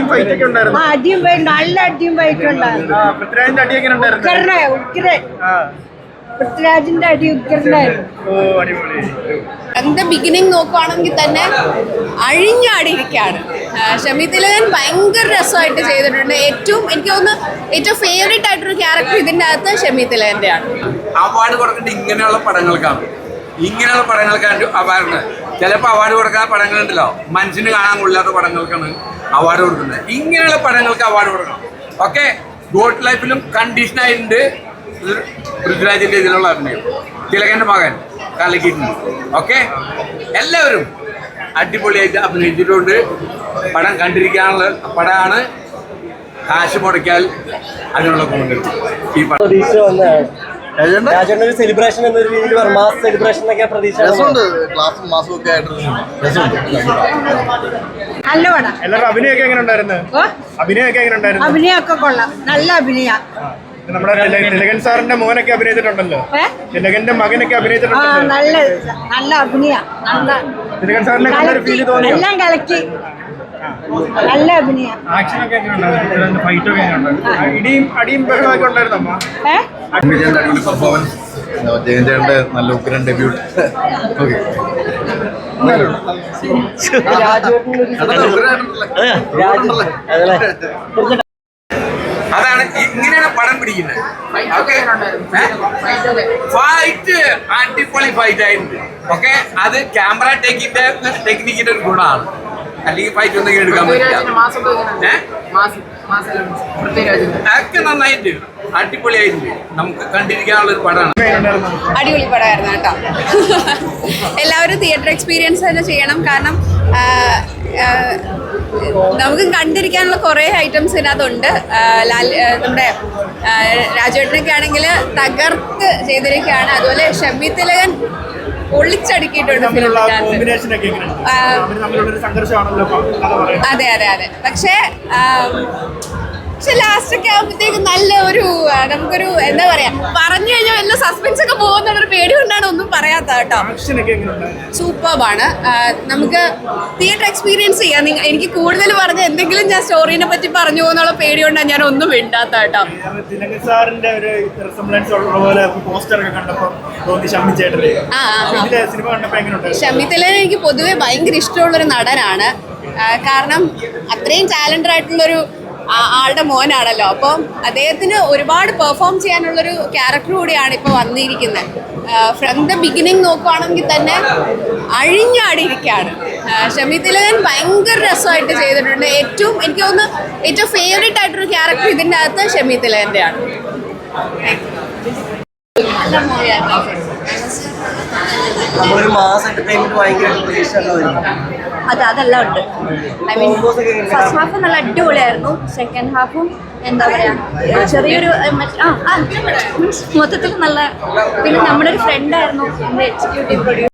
അടിയും ഫൈറ്റ് ഒക്കെ ആ അടിയും പോയി നല്ല അടിയും പോയിട്ടുണ്ടായിരുന്നു പൃഥ്വിരാജിന്റെ അടി എങ്ങനെ ഉണ്ടായിരുന്നു? ഉഗ്രനെ ഉഗ്രൻ. ആ. പൃഥ്വിരാജിന്റെ അടി ഉഗ്രനായിരുന്നു. ഓ അടിപൊളി. അതിന്റെ ബിഗിനിങ് നോക്കുവാണെങ്കിൽ തന്നെ അഴിഞ്ഞാടിയിരിക്കുകയാണ്. ഷമി തിലകൻ ഭയങ്കര രസമായിട്ട് ചെയ്തിട്ടുണ്ട്. ഏറ്റവും എനിക്ക് തോന്നുന്നു ഏറ്റവും ഫേവറേറ്റ് ആയിട്ടൊരു ക്യാരക്ടർ ഇതിന്റെ അകത്ത് ഷമി ആണ് അവാർഡ് കൊടുക്കേണ്ട ഇങ്ങനെയുള്ള പടങ്ങൾക്കാണ് ഇങ്ങനെയുള്ള പടങ്ങൾക്കാണ് അവാർഡ്. ചിലപ്പോൾ അവാർഡ് കൊടുക്കാത്ത പടങ്ങളുണ്ടല്ലോ. മനുഷ്യന് കാണാൻ കൊള്ളാത്ത പടങ്ങൾക്കാണ് അവാർഡ് കൊടുക്കുന്നത്. ഇങ്ങനെയുള്ള പടങ്ങൾക്ക് അവാർഡ് കൊടുക്കണം. ഓക്കെ ഗോഡ് ലൈഫിലും കണ്ടീഷനായിട്ടുണ്ട് പൃഥ്വിരാജിന്റെ ഇതിലുള്ള അഭിനയം. തിലകന്റെ മകൻ കലക്കിയിട്ടുണ്ട്. ഓക്കെ എല്ലാവരും അടിപൊളിയായിട്ട് അഭിനയിച്ചിട്ടുണ്ട്. പടം കണ്ടിരിക്കാനുള്ള പടമാണ്. കാശ് മുടക്കിയാൽ അതിനുള്ള കൂടുതൽ ഈ പടം. രാജേട്ടൻ ഒരു സെലിബ്രേഷൻ എന്നൊരു രീതിയിൽ മാസ് സെലിബ്രേഷൻ എന്നൊക്കെ പ്രതീക്ഷ രസമുണ്ട് ക്ലാസ്സും മാസും ഒക്കെ ആയിട്ട് രസമുണ്ട്. നല്ല പടം എല്ലാവരും അഭിനയൊക്കെ എങ്ങനെ ഉണ്ടായിരുന്നു? അഭിനയൊക്കെ എങ്ങനെ ഉണ്ടായിരുന്നു? അഭിനയൊക്കെ കൊള്ളാം. നല്ല അഭിനയ. നമ്മുടെ തിലകൻ സാറിന്റെ മോനൊക്കെ അഭിനയിച്ചിട്ടുണ്ടല്ലോ. തിലകന്റെ മകനൊക്കെ അഭിനയിച്ചിട്ടുണ്ടല്ലോ. നല്ല നല്ല അഭിനയ. നല്ല തിലകൻ സാറിനെ കണ്ടൊരു കലക്കി. ഫീൽ എല്ലാം കലക്കി. നല്ല അഭിനയ. ചേട്ടന്റെ നല്ല ഉഗ്രൻ ഡെബ്യൂട്ട് ഓക്കെ അതാണ് ഇങ്ങനെയാണ് പടം പിടിക്കുന്നത്. ഫൈറ്റ് അടിപൊളി ഫൈറ്റ് ആയിട്ടുണ്ട് ഓക്കെ അത് ക്യാമറ ടെക്കിന്റെ ടെക്നിക്കിന്റെ ഒരു ഗുണമാണ്. അല്ലെങ്കിൽ ഫൈറ്റ് എന്തെങ്കിലും എടുക്കാൻ പറ്റില്ല? ഒക്കെ നന്നായിട്ട് അടിപൊളിയായിട്ടുണ്ട്. നമുക്ക് കണ്ടിരിക്കാനുള്ള ഒരു പടമാണ്. അടിപൊളി പടമായിരുന്നു കേട്ടോ. എല്ലാവരും തിയേറ്റർ എക്സ്പീരിയൻസ് തന്നെ ചെയ്യണം. കാരണം നമുക്ക് കണ്ടിരിക്കാനുള്ള കുറേ ഐറ്റംസ് ഇതിനകത്തുണ്ട്. ലാൽ നമ്മുടെ രാജേട്ടനൊക്കെ ആണെങ്കിൽ തകർത്ത് ചെയ്തിരിക്കുകയാണ്. അതുപോലെ ഷമി തിലകൻ പൊളിച്ചടുക്കിയിട്ടുണ്ട് അതെ അതെ അതെ. പക്ഷേ പക്ഷെ ലാസ്റ്റ് ഒക്കെ ആകുമ്പോഴത്തേക്ക് നല്ല ഒരു നമുക്കൊരു എന്താ പറയാ പറഞ്ഞു കഴിഞ്ഞാൽ വല്ല സസ്പെൻസ് ഒക്കെ പോകുന്നുള്ളൊരു പേടി കൊണ്ടാണ് ഒന്നും പറയാത്ത കേട്ടോ. സൂപ്പർബാണ് നമുക്ക് തിയേറ്റർ എക്സ്പീരിയൻസ് ചെയ്യാം. എനിക്ക് കൂടുതൽ പറഞ്ഞ എന്തെങ്കിലും ഞാൻ സ്റ്റോറിനെ പറ്റി പറഞ്ഞു പോകുന്നുള്ള പേടി കൊണ്ടാണ് ഞാൻ ഒന്നും മിണ്ടാത്ത കേട്ടോ. ഷമിതലെ സാറിന്റെ ഒരു റിസംബ്ലൻസ് ഉള്ള പോലെ പോസ്റ്റർ ഒക്കെ എനിക്ക് പൊതുവെ ഭയങ്കര ഇഷ്ടമുള്ളൊരു നടനാണ്. കാരണം അത്രയും ടാലന്റഡ് ആയിട്ടുള്ളൊരു ആളുടെ മോനാണല്ലോ. അപ്പം അദ്ദേഹത്തിന് ഒരുപാട് പെർഫോം ചെയ്യാനുള്ളൊരു ക്യാരക്ടർ കൂടിയാണ് ഇപ്പോൾ വന്നിരിക്കുന്നത്. ഫ്രം ദ ബിഗിനിങ് നോക്കുവാണെങ്കിൽ തന്നെ അഴിഞ്ഞാടിയിരിക്കുകയാണ്. ഷമി തിലകൻ ഭയങ്കര രസമായിട്ട് ചെയ്തിട്ടുണ്ട്. ഏറ്റവും എനിക്ക് തോന്നുന്നു ഏറ്റവും ഫേവറേറ്റ് ആയിട്ടൊരു ക്യാരക്ടർ ഇതിന്റെ അകത്ത് ഷമി തിലകന്റെയാണ് നല്ല മൂവിയായിരുന്നു നമ്മളൊരു മാസ് എന്റർടൈൻമെന്റ് ഭയങ്കര അതെ അതെല്ലാം ഉണ്ട്. ഐ മീൻ ഫസ്റ്റ് ഹാഫ് നല്ല അടിപൊളിയായിരുന്നു. സെക്കൻഡ് ഹാഫും എന്താ പറയാ ചെറിയൊരു മൊത്തത്തിൽ നല്ല പിന്നെ നമ്മുടെ ഒരു ഫ്രണ്ടായിരുന്നു എക്സിക്യൂട്ടീവ് പ്രൊഡ്യൂസർ